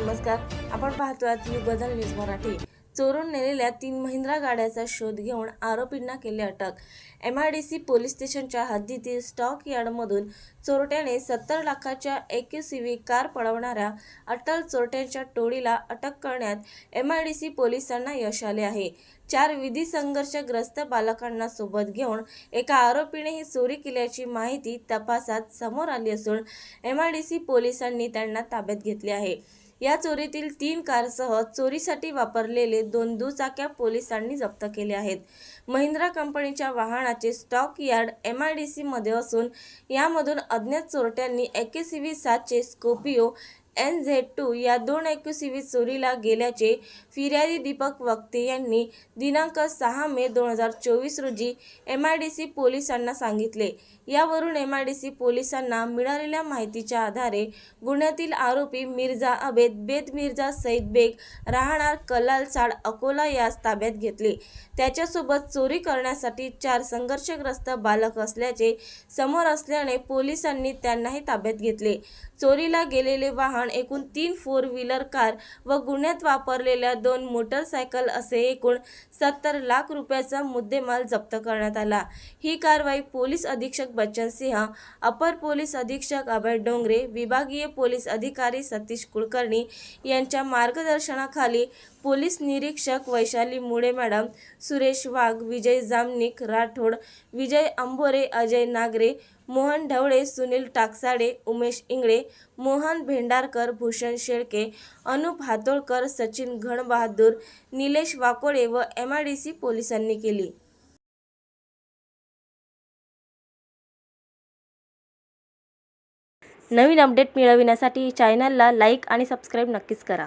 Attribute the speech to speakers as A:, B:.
A: नमस्कार. आपण पाहतो आहात युगबदल न्यूज मराठी. चोरून नेलेल्या तीन महिंद्रा गाड्याचा शोध घेऊन आरोपींना केले अटक. M I D C police स्टेशनच्या हद्दीतील स्टॉक यार्डमधून चोरट्याने सत्तर लाखाच्या व्ही कार पळवणाऱ्या अटल चोरट्यांच्या टोळीला अटक करण्यात एम आय डी सी पोलिसांना यश आले आहे. चार विधी संघर्षग्रस्त बालकांना सोबत घेऊन एका आरोपीने ही चोरी केल्याची माहिती तपासात समोर आली असून एम आय डी सी पोलिसांनी त्यांना ताब्यात घेतले आहे. या चोरीतील तीन कारसह चोरीसाठी वापरलेले दोन दुचाक्या पोलिसांनी जप्त केले आहेत. महिंद्रा कंपनीच्या वाहनाचे stock yard M I D सीमध्ये असून यामधून अज्ञात चोरट्यांनी एके व्ही सातचे स्कोपिओ एन झेड टू या दोन व्ही चोरीला गेल्याचे फिर्यादी दीपक वक्ते यांनी दिनांक सहा मे दोन हजार चोवीस रोजी एम आय डी सी पोलिसांना सांगितले. यावरून एम आय डी सी पोलिसांना मिळालेल्या माहितीच्या आधारे गुन्ह्यातील आरोपी मिर्झा अबेद बेद मिर्झा सईद बेग राहणार कलाल साड अकोला यास ताब्यात घेतले. त्याच्यासोबत चोरी करण्यासाठी चार संघर्षग्रस्त बालक असल्याचे समोर असल्याने पोलिसांनी त्यांनाही ताब्यात घेतले. चोरीला गेलेले वाहन वाहन एकूण तीन फोर व्हीलर कार व गुन्ह्यात वापरलेल्या दोन मोटरसायकल असे एकूण सत्तर लाख रुपयाचा मुद्देमाल जप्त करण्यात आला. ही कारवाई पोलीस अधीक्षक बच्चन सिंह अपर पोलीस अधीक्षक अभय डोंगरे विभागीय पोलीस अधिकारी सतीश कुलकर्णी यांच्या मार्गदर्शनाखाली पोलीस निरीक्षक वैशाली मुळे मॅडम सुरेश वाघ विजय जामनिक राठोड विजय अंबोरे अजय नागरे मोहन ढवळे सुनील टाकसाडे उमेश इंगळे मोहन भेंडारकर भूषण शेळके अनुप हातोळकर सचिन घणबहादूर निलेश वाकोडे व एम आय डी सी पोलिसांनी केली. नवीन अपडेट मिळविण्यासाठी चॅनलला लाईक आणि सबस्क्राईब नक्कीच करा.